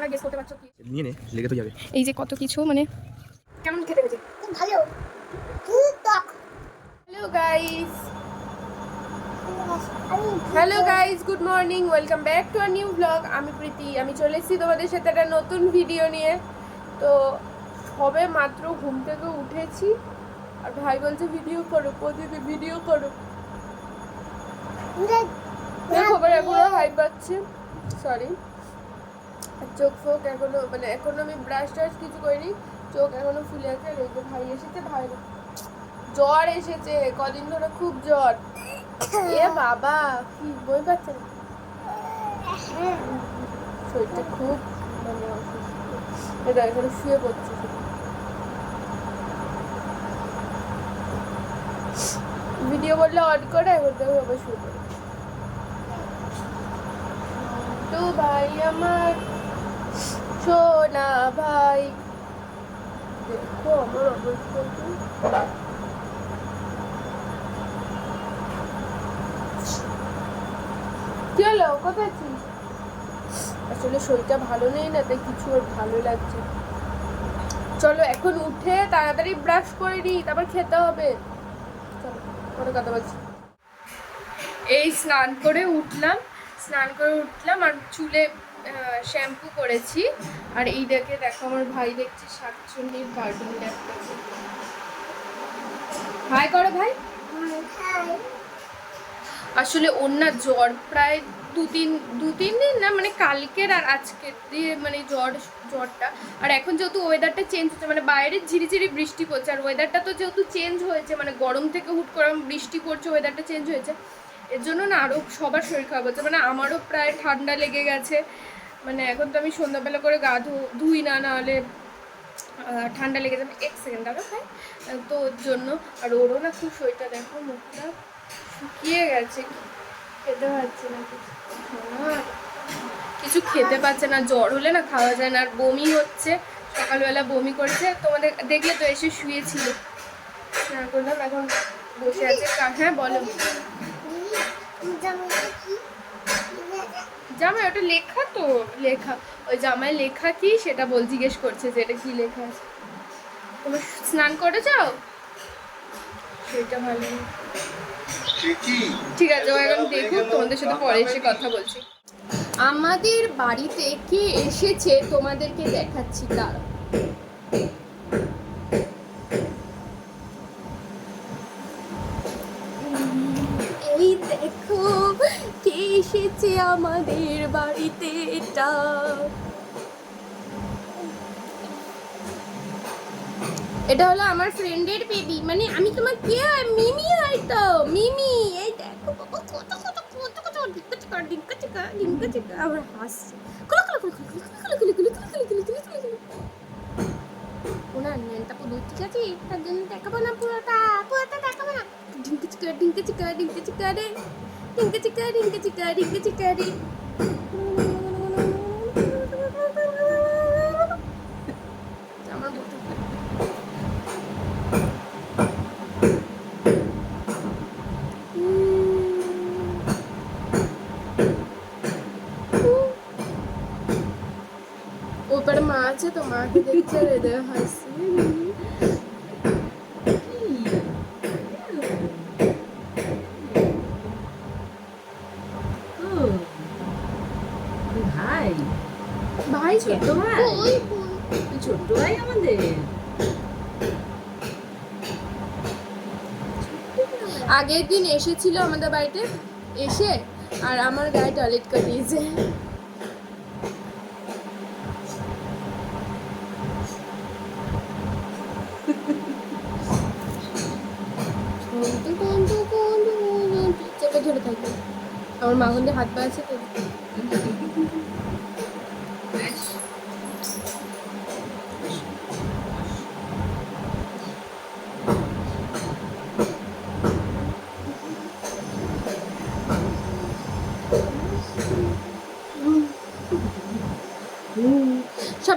তোমরা গেস করতে পারছ কি? নিয়ে নে লেগে তো যাবে। এই যে কত কিছু মানে কেমন খেতে হয়েছে ভালো। খুব টক। Hello guys hello guys good morning welcome back to our new vlog আমি প্রীতি আমি চলে এসেছি তোমাদের সাথে একটা নতুন ভিডিও নিয়ে। তো সবে মাত্র ঘুম থেকে উঠেছি। আর ভাই বলছে ভিডিও করো প্রতিদিন ভিডিও করো। দেখো এবার এখনও হাই পাচ্ছে। সরি চোখ ফোক এখনও মানে এখনও আমি ব্রাশ টাশ কিছু করিনি, চোখ এখনও ফুলে আছে, আর এই যে ভাই এসেছে, ভাই জ্বর এসেছে, কদিন ধরে খুব জ্বর। এ বাবা, কি বই পাচ্ছে? না শরীরটা খুব মানে অসুস্থ। এটা এখানে শুয়ে পড়ছে ভিডিও বললে অড করে দেখো আবার শুয়ে পড়ে তো ভাই আমার সোনা ভাই? দেখো আমার অবস্থা কি। আসলে শরীরটা ভালো নেই না, তাই কিছু আর ভালো লাগছে চলো, এখন উঠে তাড়াতাড়ি ব্রাশ করে নিই, তারপর খেতে হবে। চলো, পরে কথা বলছি। এই স্নান করে উঠলাম, স্নান করে উঠলাম আর চুলে শ্যাম্পু করেছি। আর এই দেখে দেখো আমার ভাই দেখছি শাকচুন্নির কার্টুন দেখতেছে হাই করো ভাই। আসলে ওর না জ্বর প্রায় দু তিন দু তিন দিন না মানে কালকের আর আজকের দিয়ে মানে জ্বর, জ্বরটা। আর এখন যেহেতু ওয়েদারটা চেঞ্জ হচ্ছে মানে বাইরে ঝিরিঝিরি বৃষ্টি পড়ছে, আর ওয়েদারটা তো যেহেতু চেঞ্জ হয়েছে মানে গরম থেকে হুট করে বৃষ্টি পড়ছে ওয়েদারটা চেঞ্জ হয়েছে এর জন্য না আরও সবার শরীর খারাপ হচ্ছে। মানে আমারও প্রায় ঠান্ডা লেগে গেছে। মানে এখন তো আমি সন্ধ্যাবেলা করে গা ধু, ধুই না নাহলে ঠান্ডা লেগে যাবে। এক সেকেন্ড দাঁড়ো ভাই তো ওর জন্য। আর ওরও না খুব শরীরটা দেখো, মুখটা শুকিয়ে গেছে। খেতে পারছে না কিছু। খেতে পারছে না। জ্বর হলে না খাওয়া যায় না। আর বমি হচ্ছে। সকালবেলা বমি করেছে। তোমাদের দেখলে তো এসে শুয়েছিল। স্নান করলাম, এখন বসে আছে। হ্যাঁ বলো। জামাই ওটা লেখা তো লেখা। ওই জামাই লেখা কি? সেটা বল জিজ্ঞেস করছে যে এটা কি লেখা আছে। তোমার স্নান করে যাও? সেটা ভালো ঠিক আছে ও এখন দেখুক তোমাদের সাথে পরে এসে কথা বলছি। আমাদের বাড়িতে কে এসেছে তোমাদেরকে দেখাচ্ছি দাঁড়াও। আমাদের বাড়িতে এটা এটা হলো আমার ফ্রেন্ডের বেবি মানে আমি তোমার কে মিমি হয় তো মিমি এই দেখো আবার হাসছে ওনার নেনটা পুরো ঠিক আছে তার জন্য দেখাবো না পুরোটা পুরোটা দেখাবো না ডিঙ্কা চিকা ডিঙ্কা চিকা ডিঙ্কা চিকা রে রিঙ্কা চিকা রিঙ্কা চিকা রিঙ্কা চিকা রি ওপরে মা আছে তো মাকে দেখছে রে দেওয়া হয় আগের দিন এসেছিল আমাদের বাড়িতে, এসে আর আমার গায়ে টয়লেট কাটিয়েছে চেপে ধরে থাকবে আমার মাগনদের হাত পা আছে তো।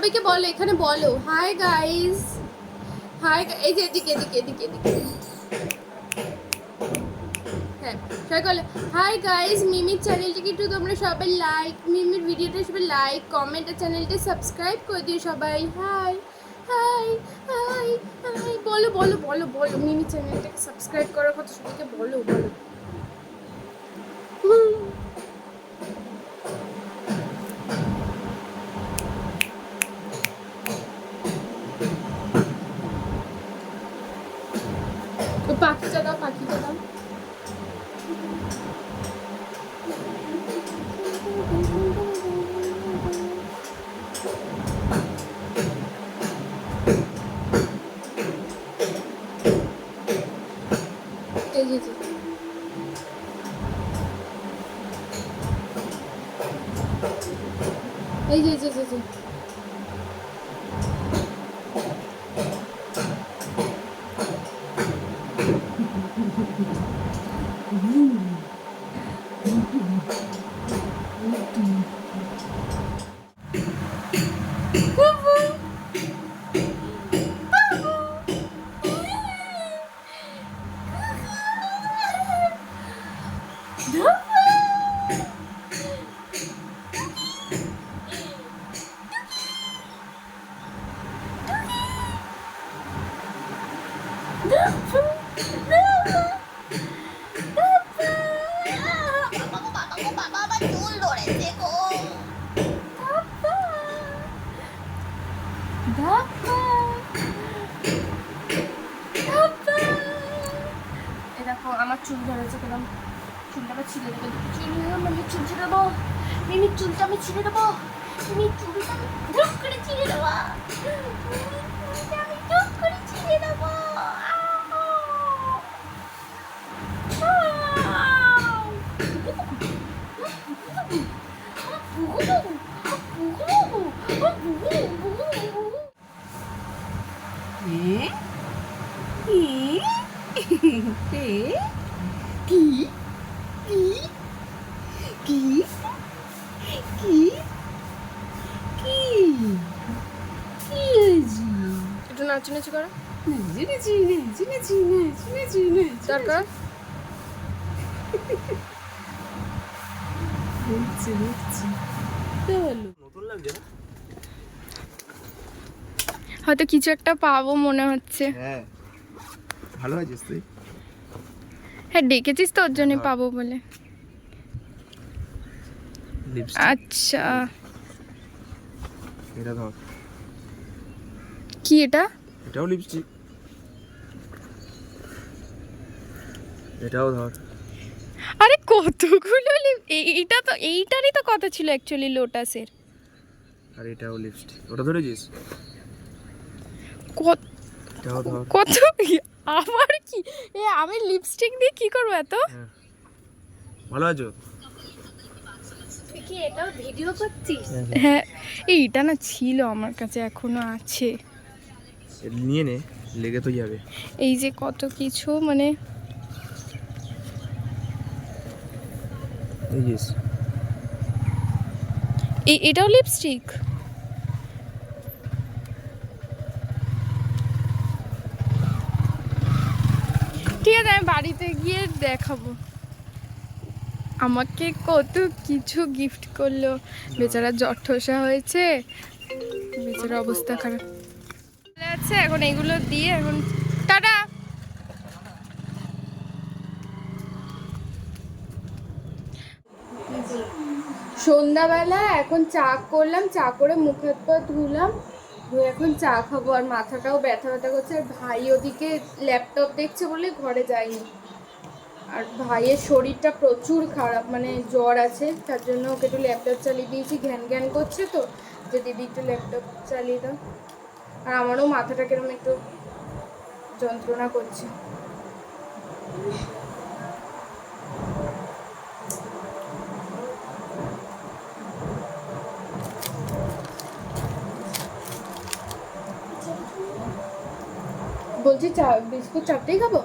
সবাইকে বলো, এখানে বলো। হাই গাইস হাই এই যে এদিকে এদিকে এদিকে এদিকে। হ্যাঁ সাবস্ক্রাইব করলে হাই গাইস মিমির চ্যানেলটিকে একটু তোমরা সবাই লাইক মিমির ভিডিওটা সবাই লাইক কমেন্ট আর চ্যানেলটা সাবস্ক্রাইব করে দিও সবাই। হাই হাই হাই হাই বলো বলো বলো বলো মিমি চ্যানেলটাকে সাবস্ক্রাইব করার কথা সবাইকে বলো বলো। এই এই যে। যে যে, এই দেখো আমার চুল ধরেছে কেরম চুলটা আমি ছিঁড়ে দেবো। চুল আমি চুল ছিঁড়ে দেবো। মিমির চুলটা আমি ছিঁড়ে দেবো। মিমির চুলটা আমি করে ছিঁড়ে দেবো। মিমির চুলটা আমি করে ছিঁড়ে দেবো হ্যাঁ কি কে কি কি কি কি কি কি হয়েছে একটু নাচানাচি করো নাচি নাচি দরকার? না? হয়তো কিছু একটা পাবো মনে হচ্ছে। হ্যাঁ। ভালো আছিস তুই? হ্যাঁ ডেকেছিস তো ওর জন্যই পাবো বলে। আচ্ছা। এটা ধর। কি এটা? এটাও লিপস্টিক এটাও ধর। আরে কতগুলো লিপ- এই- এইটা তো এইটারই তো কথা ছিল অ্যাকচুয়ালি লোটাসের আর এটাও লিপস্টিক ওটা ধরেছিস? কত এটাও ধর। কত আবার কি এ আমি লিপস্টিক দিয়ে কি করব এত? হ্যাঁ। ভালো আছো? কি এটাও ভিডিও করছিস হ্যাঁ। এইটা না ছিল আমার কাছে এখনও আছে। নিয়ে নে লেগে তো যাবে। এই যে কত কিছু মানে এই এটাও লিপস্টিক ঠিক আছে আমি বাড়িতে গিয়ে দেখাবো। আমাকে কত কিছু গিফট করল। বেচারা জ্বর ঠোসা হয়েছে। বেচারা অবস্থা খারাপ। যাচ্ছে এখন এগুলো দিয়ে এখন টাটা! সন্ধ্যাবেলা এখন চা করলাম, চা করে মুখ হাত পা ধুলাম এখন চা খাব আর মাথাটাও ব্যথা ব্যথা করছে। আর ভাই ওদিকে ল্যাপটপ দেখছে বলে ঘরে যায়নি। আর ভাইয়ের শরীরটা প্রচুর খারাপ মানে জ্বর আছে, তার জন্য ওকে একটু ল্যাপটপ চালিয়ে দিয়েছি, ঘ্যান ঘ্যান করছে তো, যে দিদি একটু ল্যাপটপ চালিয়ে দাও। আর আমারও মাথাটা কেরম একটু যন্ত্রণা করছে। বলছি চা বিস্কুট চাপটাই খাব?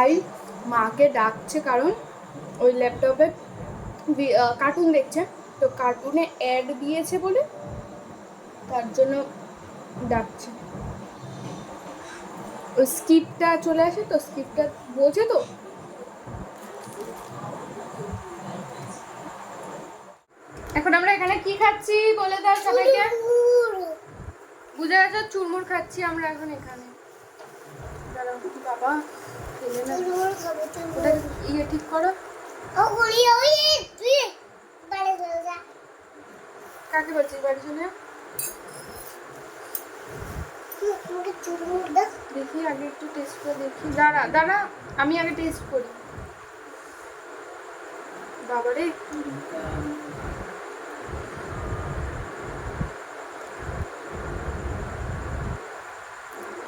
ভাই মাকে ডাকছে কারণ ওই ল্যাপটপে কার্টুন দেখছে। তো কার্টুনে অ্যাড দিয়েছে বলে তার জন্য ডাকছে। ওই স্কিপটা চলে আসে তো স্কিপটা বোঝে তো। এখন আমরা এখানে কি খাচ্ছি বলে দাও সবাইকে। বুঝে গেছো? চুরমুর খাচ্ছি আমরা এখন এখানে। বাবা। ওটা ইয়ে ঠিক করো। কাকে বলছিস বাড়ি চলে দেখি আগে একটু টেস্ট করে দেখি। দাঁড়া দাঁড়া আমি আগে টেস্ট করি। বাবারে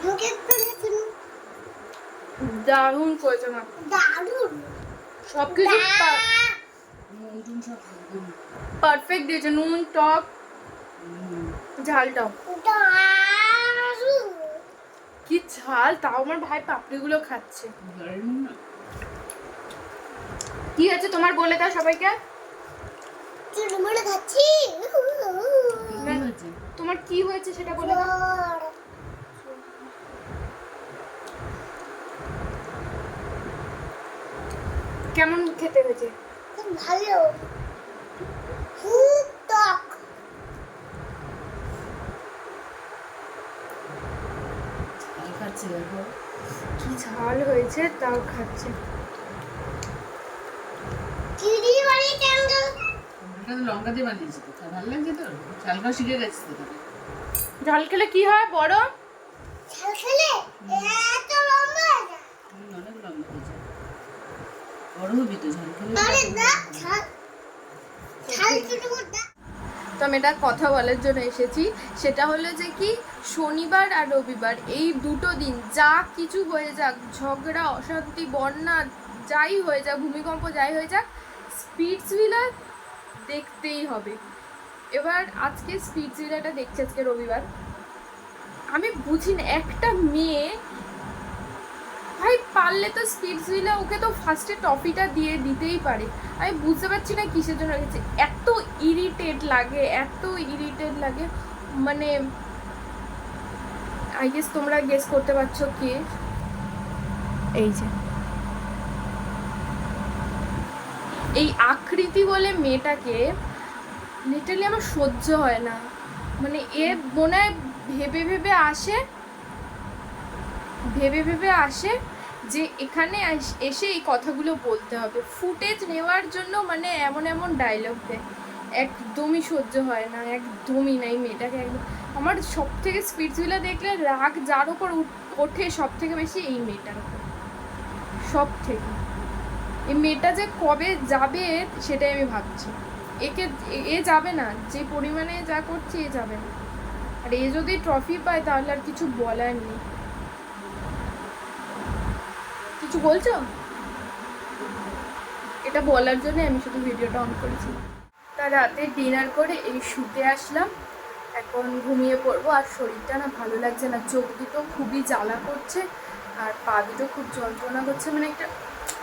আমাকে একটু দেখুন দারুণ করেছে মা। দারুণ। সব কিছু পারফেক্ট দিয়েছে। নুন টক ঝালটাও। কি ঝাল তাও আমার ভাই পাপড়িগুলো খাচ্ছে। কি আছে তোমার বলে দাও সবাইকে? তোমার কি হয়েছে সেটা বলে দাও। কেমন খেতে হয়েছে? খুব ভালো। খুব টক। খাচ্ছে দেখো? কি ঝাল হয়েছে তাও খাচ্ছে। লঙ্কা দিয়ে বানিয়েছি তো ভালো লাগছে তো? চালটা শিখে গেছে তো ঝাল খেলে কি হয় বড়? ঝাল খেলে এত লম্বা হয়ে যায়। তুমি অনেক লঙ্কা খেয়েছো বড় হবি তো আমি এটা কথা বলার জন্য এসেছি। সেটা হলো যে কি শনিবার আর রবিবার এই দুটো দিন যা কিছু হয়ে যাক ঝগড়া অশান্তি বন্যা যাই হয়ে যাক ভূমিকম্প যাই হয়ে যাক স্পিডস ভিলা দেখতেই হবে। এবার আজকে স্পিডস ভিলাটা দেখছি আজকে রবিবার। আমি বুঝি না একটা মেয়ে ভাই, পারলে তো স্পিডস ভিলা ওকে তো ফার্স্টে টপিটা দিয়ে দিতেই পারে। আমি বুঝতে পারছি না কিসের জন্য রেখেছে এত ইরিটেট লাগে, এত ইরিটেট লাগে। মানে আই গেস তোমরা গেস করতে পারছ কে? এই যে। এই আকৃতি বলে মেয়েটাকে লিটারলি আমার সহ্য হয় না। মানে এ মনে হয় ভেবে ভেবে আসে, ভেবে ভেবে আসে। যে এখানে এসে এই কথাগুলো বলতে হবে। ফুটেজ নেওয়ার জন্য মানে এমন এমন ডায়লগ দেয়। একদমই সহ্য হয় না, একদমই না। এই মেয়েটাকে একদম, আমার সব থেকে স্পিডসগুলো দেখলে রাগ যার উঠ- ওঠে সব থেকে বেশি এই মেয়েটার উপর। সব থেকে এই মেয়েটা যে কবে যাবে সেটাই আমি ভাবছি। একে, এ যাবে না, যে পরিমাণে যা করছে এ যাবে না। আর এ যদি ট্রফি পায় তাহলে আর কিছু বলার নেই। কিছু বলছো? এটা বলার জন্য আমি শুধু ভিডিওটা অন করেছি। তা রাতে ডিনার করে এই শুতে আসলাম। এখন ঘুমিয়ে পড়ব আর শরীরটা না ভালো লাগছে না। চোখ দুটো খুবই জ্বালা করছে আর পা দুটো খুব যন্ত্রণা করছে। মানে একটা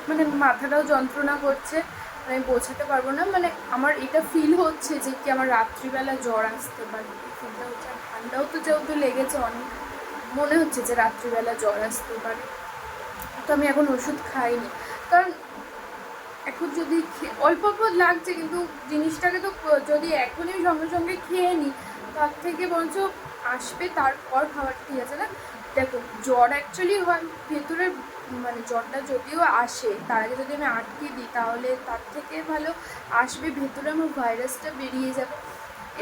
মানে মাথাটাও যন্ত্রণা করছে। মানে আমি বোঝাতে পারব না। মানে আমার এটা ফিল হচ্ছে যে কি আমার রাত্রিবেলা জ্বর আসতে পারে। ফিলটা হচ্ছে। ঠান্ডাও তো যেহেতু লেগেছে অনেক, মনে হচ্ছে যে রাত্রিবেলা জ্বর আসতে পারে। তো আমি এখন ওষুধ খাইনি। কারণ এখন যদি অল্প অল্প লাগছে, কিন্তু জিনিসটাকে তো যদি এখনই সঙ্গে সঙ্গে খেয়ে নিই তার থেকে বরঞ্চ আসবে, তারপর খাবার ঠিক আছে না? দেখো, জ্বর অ্যাকচুয়ালি হয় ভেতরের মানে জ্বরটা যদিও আসে, তার আগে যদি আমি আটকে দিই, তাহলে তার থেকে ভালো আসবে, ভেতরে আমার ভাইরাসটা বেরিয়ে যাবে।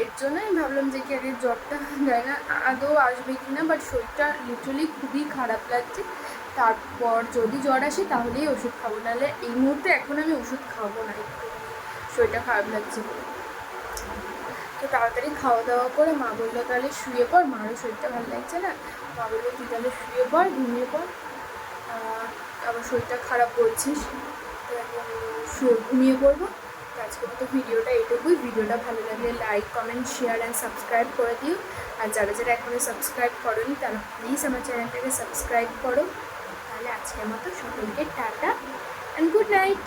এর জন্য আমি ভাবলাম যে কি আগে জ্বরটা যায় না আদৌ আসবে কি না বাট শরীরটা লিটারালি খুবই খারাপ লাগছে। তারপর যদি জ্বর আসে তাহলেই ওষুধ খাব। নাহলে এই মুহূর্তে এখন আমি ওষুধ খাব না একটু। শরীরটা খারাপ লাগছে। তো তাড়াতাড়ি খাওয়া দাওয়া করে মা বলল তাহলে শুয়ে পর মারও শরীরটা ভালো লাগছে না। মা বলল তুই তাহলে শুয়ে পড় ঘুমিয়ে আহ, আবার শরীরটা খারাপ করছিস। ঘুমিয়ে পড়ব। আজকে মতো ভিডিওটা এটুকুই ভিডিওটা ভালো লাগলে like comment share and subscribe করে দিও। আর যারা যারা এখনও সাবস্ক্রাইব করোনি তারা প্লিজ আমার চ্যানেলটাকে সাবস্ক্রাইব করো। তাহলে আজকের মতো সকলকে টাটা অ্যান্ড গুড নাইট